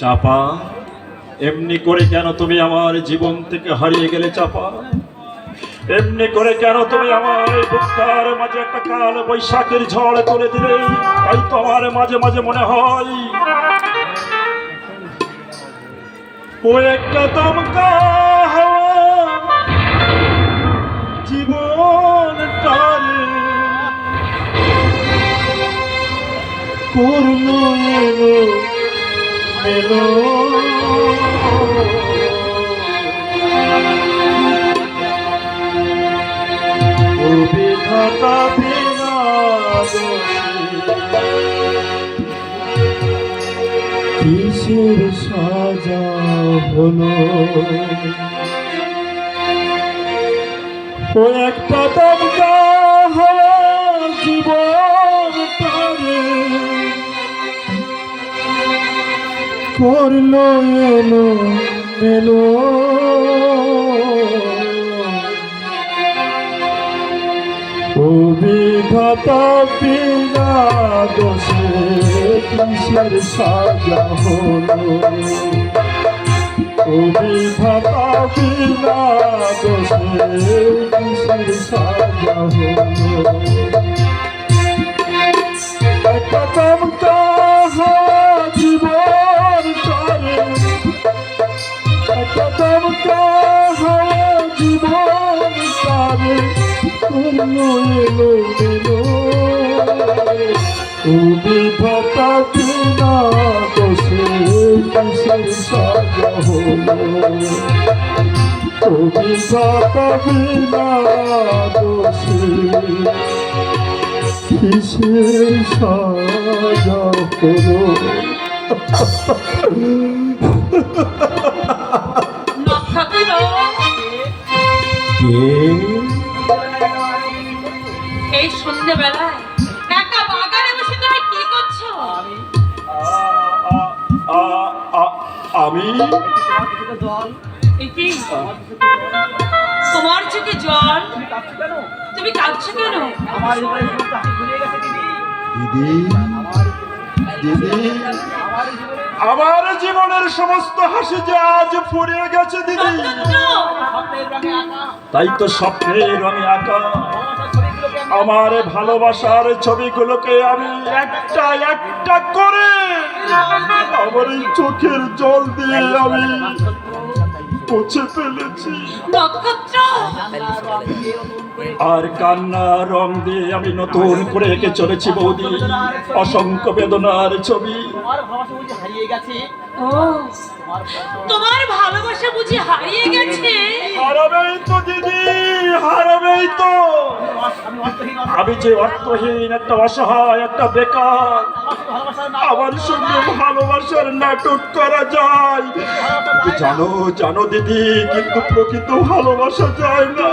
চাপা। এমনি করে কেন তুমি আমার জীবন থেকে হারিয়ে গেলে চাপা? এমনি করে কেন তুমি আমার এই বুকটার মাঝে একটা কাল বৈশাখের ঝড় তুলে দিলে? তাই তো আমার মাঝে মাঝে মনে হয়, ও একটা দমকা জীবন এলো বিনা কিসের সাজা হলো ও একটা করল এলো এলো। বিধাতা বিনা দোষে কিসের সাজা হলো। বিধাতা বিনা দোষে কিসের সাজা হলো। বিধাতা বিনা দোষে কিসের সাজা হলো এই সন্ধ্যেবেলায় আমি। তোমার চোখে জল? তুমি কাঁদছো কেন? দিদি। দিদি আমার জীবনের সমস্ত হাসি যে আজ ফুরিয়ে গেছে দিদি। তাই তো স্বপ্নের রঙে আঁকা। আমার ভালোবাসার ছবিগুলোকে আমি একটা একটা করে আমার এই চোখের জল দিয়ে আমি মুছে ফেলেছি। আর কান্না রং দিয়ে আমি নতুন করে এঁকে চলেছি বৌদি। অসংখ্য বেদনার ছবি। ও তোমার ভালোবাসা বুঝি হারিয়ে গেছে? হারাবেই তো দিদি হারাবেই তো। আমি যে অর্থহীন একটা অসহায় একটা বেকার আমার সঙ্গে ভালোবাসার নাটক করা যায়। জানো জানো দিদি কিন্তু প্রকৃত ভালোবাসা যায় না।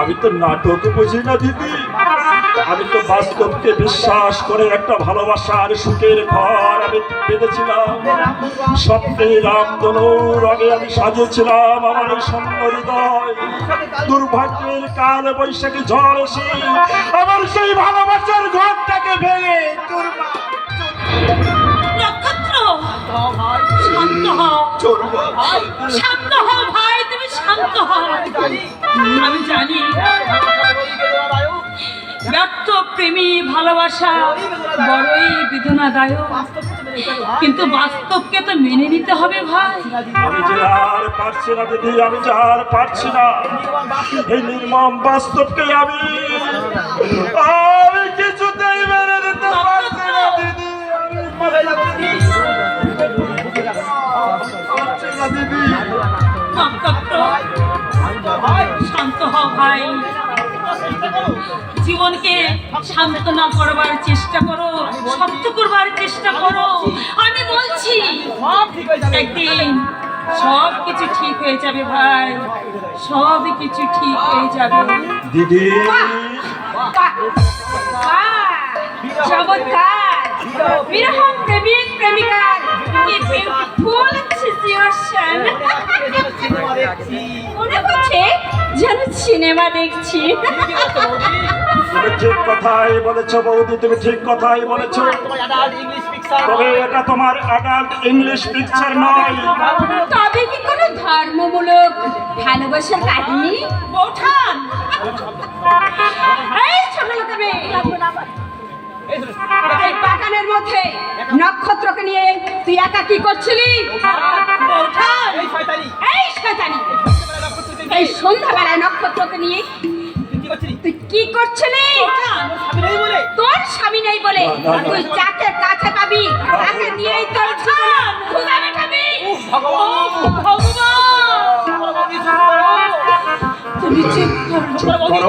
আমি তো নাটক বুঝি না দিদি। আমি তো বাস্তবকে বিশ্বাস করে একটা ভালোবাসার সুখের ঘর। আমি বেঁধেছিলাম স্বপ্নে রামদনুর আগে আমি সাজিয়েছিলাম আমার এই স্বপ্ন হৃদয় দুর্ভাগ্যের কাল বৈশাখী ঝড় এসে আমার সেই ভালোবাসার ঘরটাকে ভেঙে চুরমা নক্ষত্র শান্ত হও। চুরমা শান্ত হও ভাই তুমি শান্ত হও। আমি জানি। ব্যর্থ প্রেমী ভালোবাসা, বড়ই বেদনাদায়ক। কিন্তু বাস্তবকে তো মেনে নিতে হবে ভাই। আমি আর পারছি না পারছি না। এই নির্মম বাস্তবকে আমি কিছুতেই জীবনকে সান্ত্বনা করবার চেষ্টা করো শক্ত করবার চেষ্টা করো। আমি বলছি একদিন সব কিছু ঠিক হয়ে যাবে ভাই। সব কিছু ঠিক হয়ে যাবে। দিদি। চমৎকার। বিরহম প্রেমিক প্রেমিকার কি বিউটিফুল মনে হচ্ছে যেন সিনেমা দেখছি। তুমি ঠিক কথাই বলেছ বৌদি তুমি ঠিক কথাই বলেছ। তবে এটা তোমার অ্যাডাল্ট ইংলিশ পিকচার নয়। তবে কি কোনো ধর্মমূলক ভালোবাসার কাহিনী? বৌঠান। এই ছোট লোকের মেয়ে। এই বাগানের মধ্যে নক্ষত্রকে নিয়ে তুই একা কি করছিলি? এই শয়তানি। এই সন্ধ্যাবেলায় নক্ষত্রকে নিয়ে তুই কি করছিলি? তোর স্বামী নেই বলে। তুই যাকে কাছে পাবি তাকে নিয়েই তোর মেটাবি ভগবান। তুমি চুপ করো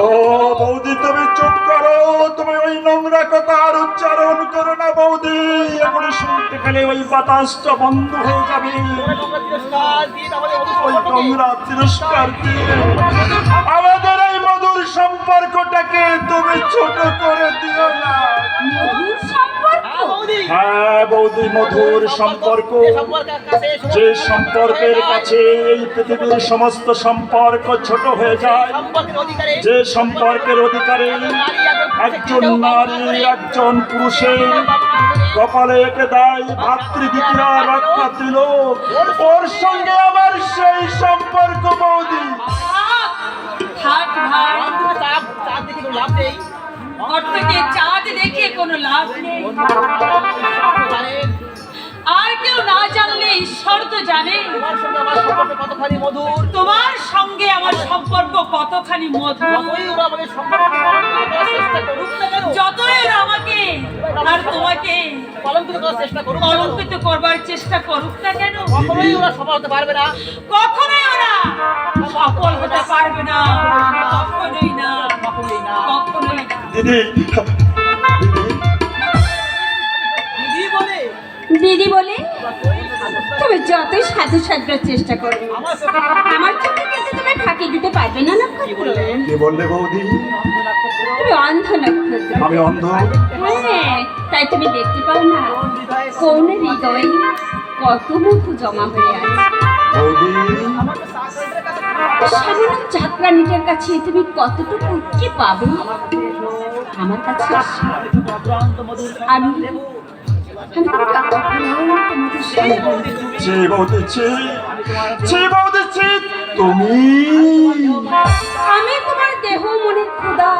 তুমি চুপ করো, তুমি ওই নোংরা কথা আর উচ্চারণ করো না বৌদি। এখন শুনতে গেলে ওই বাতাসটা বন্ধ হয়ে যাবে। ওই নোংরা তিরস্কার দিয়ে আমাদের এই মধুর সম্পর্কটাকে তুমি ছোট করে দিও না। হ্যাঁ বৌদি মধুর সম্পর্ক যে সম্পর্কের কাছে এই পৃথিবীর সমস্ত সম্পর্ক ছোট হয়ে যায় যে সম্পর্কের অধিকারে একজন নারী একজন পুরুষের কপালে এঁকে দেয় ভাতৃদ্বিতীয় রক্ষা দিল ওর সঙ্গে আমার সেই সম্পর্ক বৌদি থাক ভাই ঘর থেকে চাঁদ দেখে কোনো লাভ নেই। আর কেউ না জানলে ঈশ্বর তো জানে। তোমার সঙ্গে আমার সম্পর্ক কতখানি মধুর? যতই ওরা আমাকে আর তোমাকে কলঙ্কিত করবার চেষ্টা করুক না কেন কখনোই ওরা কখনোই ওরা সফল হতে পারবে না। কখনোই না। কখনোই না। দিদি বলে তুমি যতই সাধু সাজার চেষ্টা করবে আমার চোখে কিন্তু তুমি ফাঁকি দিতে পারবে না নক্ষত্র। কে বললে বৌদি? তুমি অন্ধ নক্ষত্র। আমি অন্ধ। হ্যাঁ তাই তুমি দেখতে পাও না কোন হৃদয়ে কত মধু জমা হয়ে আছে। বৌদি? সামান্য চাকরানিটার কাছে তুমি কতটুকু কি পাবে? আমার কাছে আমি সঙ্গে ছি বৌদি ছি ছি বৌদি ছি তুমি। আমি তোমার দেহ মনের খোদা।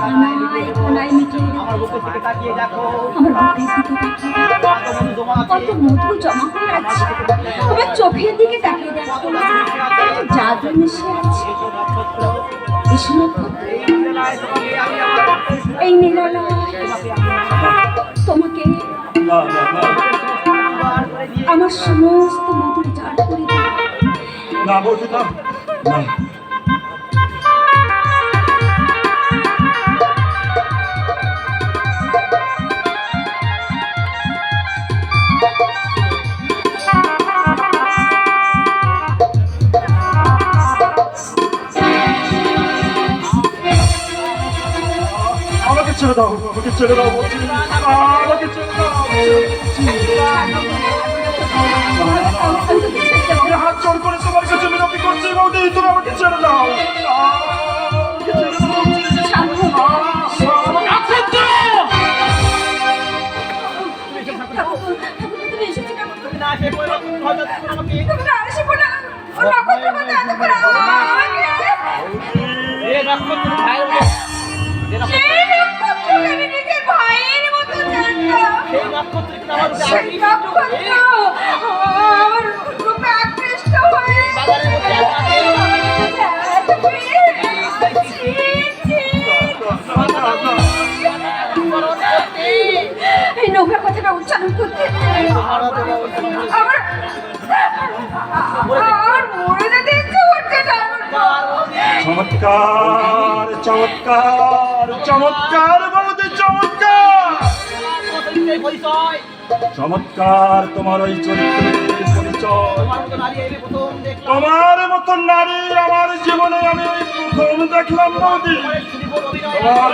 কোনায় কোনায় মিটিয়ে আমার বুকের দিকে তাকিয়ে দেখো। কত মধু জমা হয়ে আছে। আমার চোখের দিকে তাকিয়ে দেখো। জাদু মিশে আছে। এসো এই নীলালয়। তোমাকে আমার সমস্ত মধুর জাল করে না বৌদি না। আমাকে ছেড়ে দাও, আমাকে ছেড়ে দাও আমাকে ছেড়ে দাও। হাত জোর করে তোমার কাছে মিনতি করছি বৌদি তুমি আমাকে ছেড়ে দাও দাও বলছি। তুমি এসেছ কেন? তোমরা এই নোংরা কথাটা উচ্চারণ করতে আমার আমার মরে যেতে ইচ্ছে করছে না চমৎকার চমৎকার চমৎকার বৌদি চমৎকার। চমৎকার তোমার ওই চরিত্রের পরিচয়। তোমার মতো নারী আমার জীবনে আমি প্রথম দেখলাম বৌদি তোমার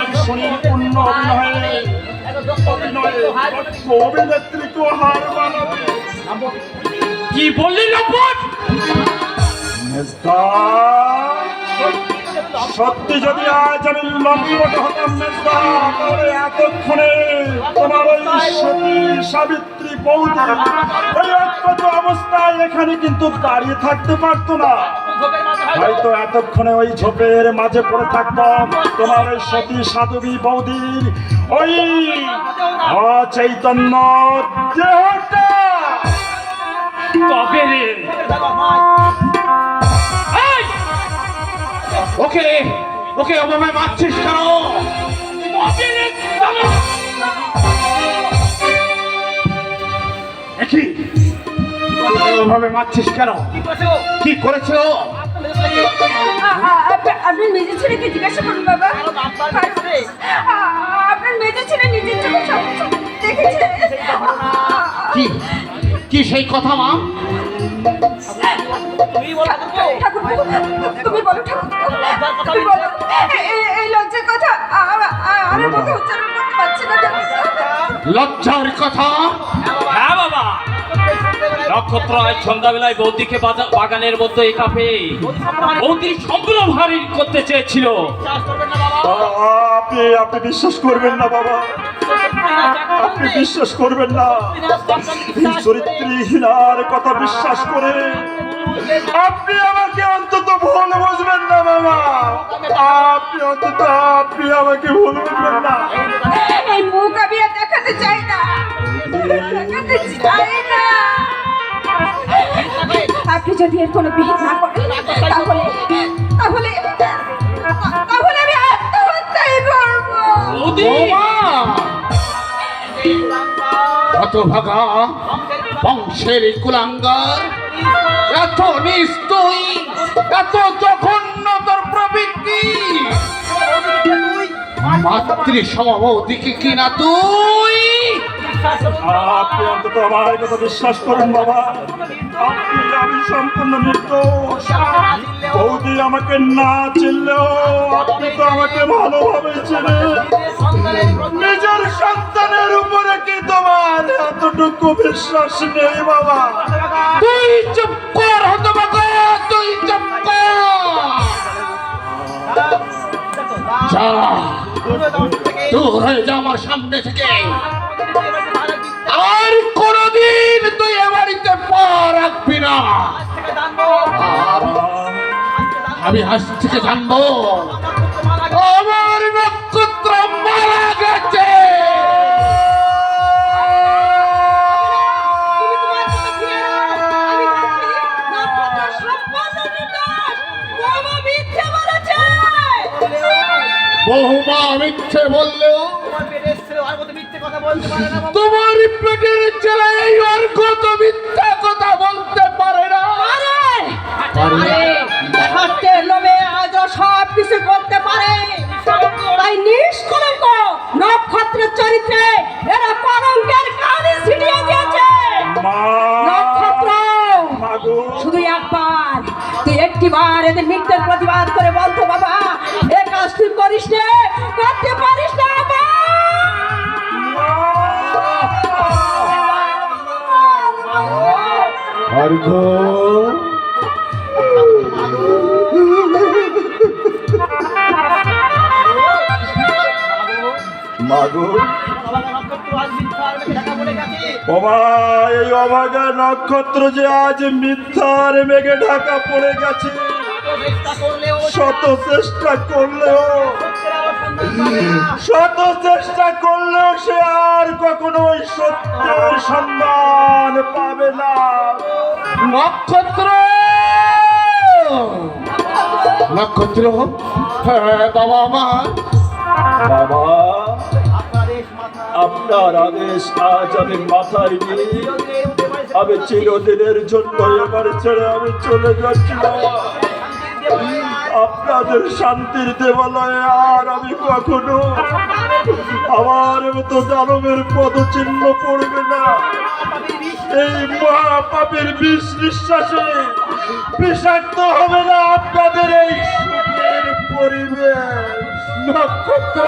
অভিনয়ে অভিনেত্রীকে হার বানাবে। কি বললি মেজদা সত্যি যদি আজ আমি লম্পট হতাম এতক্ষণে তোমার ওই সতী সাবিত্রী বৌদি ওই অজ্ঞাত অবস্থায় এখানে কিন্তু দাঁড়িয়ে থাকতে পারতো না হয়তো এতক্ষণে ওই ঝোপের মাঝে পড়ে থাকতাম তোমার ওই সতী সাধবী বৌদির ওই অচৈতন্য দেহটা তবে রে! ওকে ওকে অভাবে মারছিস কেন! ওভাবে মারছিস কেন? কি করেছে ও মেজর ছেলেকে জিজ্ঞাসা করুন বাবা। আপনার ছেলে নিজের সব দেখেছে। কি? কি সেই কথা মা? তুমি বলো তুমি বলো এ- এ- এই লজ্জার কথা। আ- আ- আমার মুখে উচ্চারণ করতে পারছি না লজ্জার কথা হ্যাঁ বাবা। নক্ষত্র আজ সন্ধ্যাবেলায় বৌদিকে বাগানের মধ্যে একা পেয়ে বৌদির সম্পূর্ণ ভারী করতে চেয়েছিল। আপনি আপনি বিশ্বাস করবেন না বাবা। আপনি বিশ্বাস করবেন না। এই চরিত্রহীনার কথা বিশ্বাস করে আপনি আমাকে অন্তত ভুল বুঝবেন না বাবা আপনি অন্তত আপনি আমাকে ভুল বুঝবেন না। এই মুখ আমি দেখাতে চাই না। দেখাতে চাই না। আপনি যদি এর কোনো বিহিত না করেন তাহলে তাহলে তাহলে আমি আত্মহত্যাই করব! হতভাগা বংশের কুলাঙ্গার এত নিস্তুই এত জঘন্য তোর প্রবৃত্তি মাতৃ সমবৌদিকে কিনা তুই আপনি অন্তত আমার কথা বিশ্বাস করুন বাবা? সম্পূর্ণ নির্দোষ। বৌদি আমাকে না চিনলেও আপনি তো আমাকে ভালোভাবে চেনেন। নিজের সন্তানের উপরে কি তোমার এতটুকু বিশ্বাস নেই বাবা? তুই চুপ কর হতভাগা তুই হয়ে যা আমার সামনে থেকে। আর কোনদিন তুই এ বাড়িতে পা রাখবি না। আমি আজ থেকে জানব। আমার নক্ষত্র মারা গেছে। বহুমা মিথ্যে বললেও তোমার পেটের ছেলে এই অর্ঘ তো মিথ্যা কথা বলতে পারে না। পারে। দেখাতে লোভে আজও সব কিছু করতে পারে। তাই নিষ্কলঙ্ক নক্ষত্রের চরিত্রে এরা কলঙ্কের কানে ছিটিয়ে দিয়েছে। নক্ষত্র শুধু একবার। তুই একটিবার এদের মৃত্যুর প্রতিবাদ করে বলতো বাবা এ কাজ তুই করিস নে করতে পারিস মাগো। এই অভাগা নক্ষত্র যে আজ মিথ্যার মেঘে ঢাকা পড়ে গেছে শত চেষ্টা করলেও শত চেষ্টা করলেও সে আর কখনো সত্যের সন্ধান পাবে না। নক্ষত্র! নক্ষত্র? হ্যাঁ বাবা মা। বাবা আপনার আদেশ আজ আমি মাথায় নিয়ে আমি চিরদিনের জন্য এবার ছেড়ে আমি চলে যাচ্ছি বাবা। আপনাদের শান্তির দেবালয়ে আর আমি কখনো আমার মতো দানবের পদচিহ্ন পড়বে না। এই মহাপাপের বিষ নিঃশ্বাসে বিষাক্ত হবে না আপনাদের এই সুখের পরিবেশ। নক্ষত্র!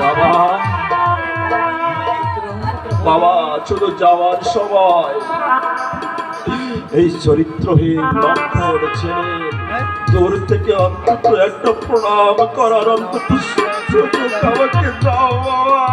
বাবা বাবা যাওয়ার সময় এই চরিত্রহীন লক্ষণ ছেলে। দূর থেকে অন্তত একটা প্রণাম করার অন্তত আমাকে দাও বাবা।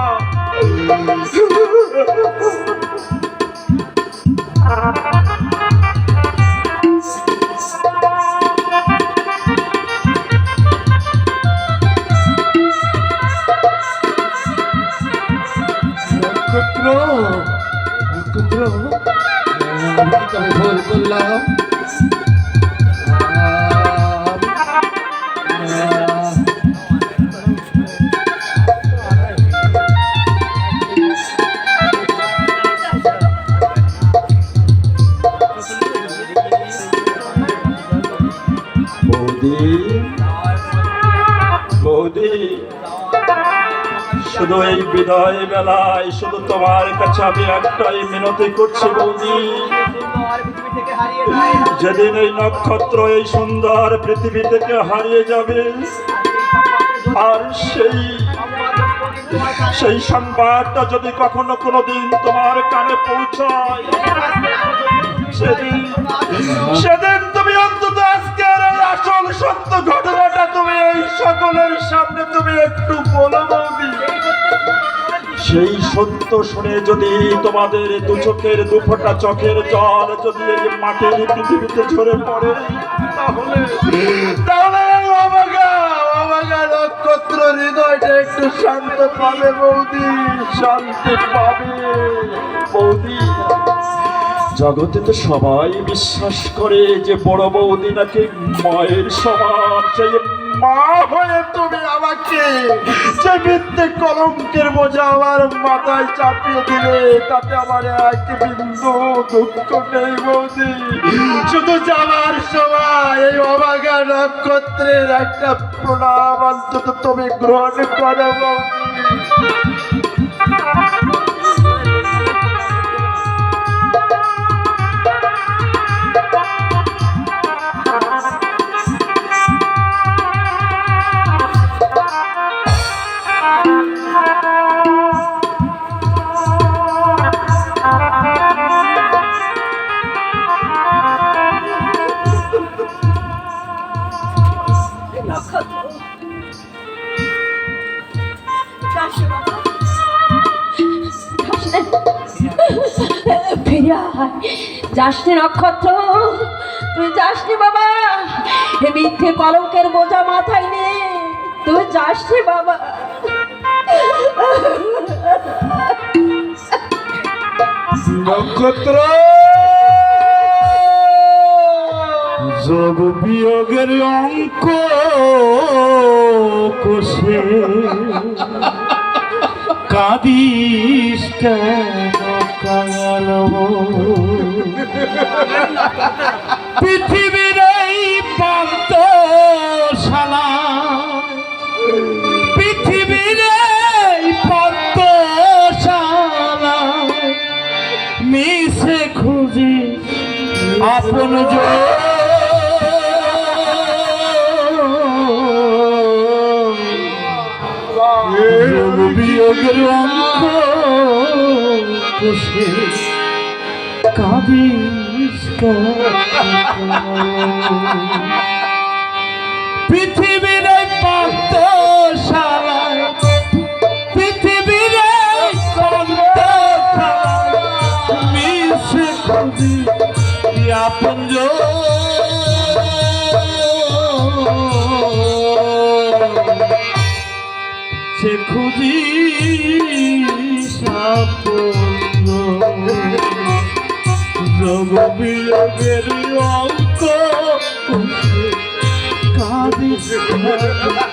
বিদায় বেলায়, শুধু তোমার কাছে আমি একটাই মিনতি করছি বৌদি। যেদিন এই নক্ষত্র এই সুন্দর পৃথিবী থেকে হারিয়ে যাবে, আর সেই সেই সংবাদটা যদি কখনো কোনো দিন তোমার কানে পৌঁছায়, সেদিন সেই সত্য শুনে যদি তোমাদের দু চোখের, দু ফোঁটা চোখের জল যদি মাটির পৃথিবীতে ঝরে পড়ে, তাহলে একটু শান্ত বৌদি, শান্তি বৌদি, জগতে তো সবাই বিশ্বাস করে যে বড় বৌদি নাকি মায়ের সেই মা তুমি আমাকে যে মিথ্যে কলঙ্কের বোঝা আমার মাথায় চাপিয়ে দিলে, তাতে আমার এক বিন্দু দুঃখ নেই বৌদি। শুধু যাওয়ার সময় এই অবাগা নক্ষত্রের একটা প্রণাম অন্তত তুমি গ্রহণ করো বৌদি। যাসনি নক্ষত্র, তুই যাসনি বাবা। এ মিথ্যে কলঙ্কের বোঝা মাথায় নে তুই যাসনি বাবা। নক্ষত্র! যোগ বিয়োগের অঙ্ক কোষে। কাদিস পৃথিবীর এই পান্ত পৃথিবীর এই পান্ত মিশে খুঁজি আপন যোগ বিয়োগের অঙ্ক কষে কাঁদিস পৃথিবীর এই বিয়োগের অঙ্ক। কাঁদিস।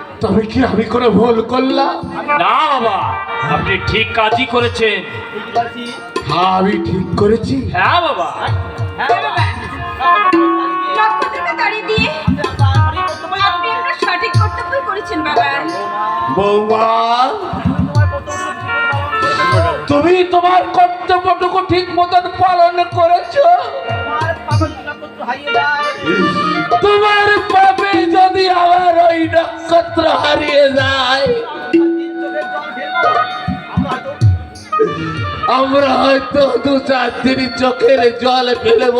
তবে কি আমি কোনো ভুল করলাম? না বাবা আপনি ঠিক কাজই করেছেন। হ্যাঁ আমি ঠিক করেছি। হ্যাঁ বাবা। বৌমা তুমি তোমার কর্তব্যটুকু ঠিক মতন পালন করেছ? তোমার পাপে নক্ষত্র হারিয়ে যায়। আমরা হয়তো দু চার দিন চোখের জল ফেলব।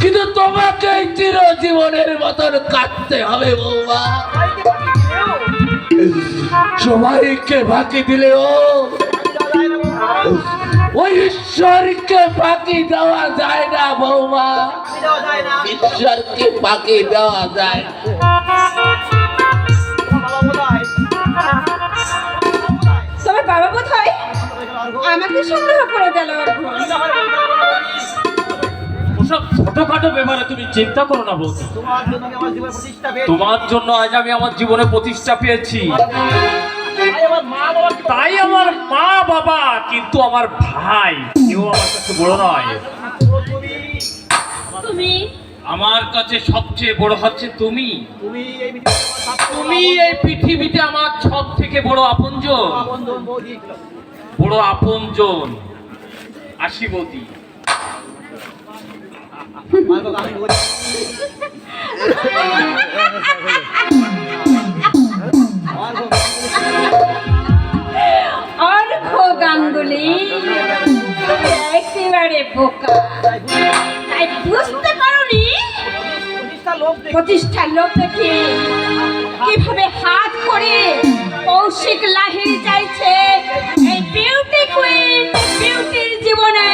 কিন্তু তোমাকে চির জীবনের মতন কাটতে হবে, বৌমা। সবাইকে ফাঁকি দিলেও ওই ঈশ্বরকে ফাঁকি দেওয়া যায় না বৌমা। ঈশ্বরকে ফাঁকি দেওয়া যায়। তোমার বাবা বোধ হয় আমাকে সংগ্রহ করে গেল ওসব ছোটখাটো ব্যাপারে তুমি চিন্তা করো না তোমার জন্য আজ আমি আমার জীবনে প্রতিষ্ঠা পেয়েছি। তাই আমার মা বাবা তাই আমার মা বাবা কিন্তু আমার ভাই। কেউ আমার কাছে বড় নয়। তুমি? তুমি আমার কাছে সবচেয়ে বড় হচ্ছে তুমি। তুমি এই পৃথিবীতে আমার সবচেয়ে তুমি এই পৃথিবীতে আমার সব থেকে বড় আপনজন। বড় আপনজন। বাবা আমি গুলি একেবারে বোকা। তাই বুঝতে পারোনি? প্রতিষ্ঠার লোক দেখে কীভাবে হাত করে কৌশিক লাহির চাইছে এই বিউটি কুইন বিউটির জীবনে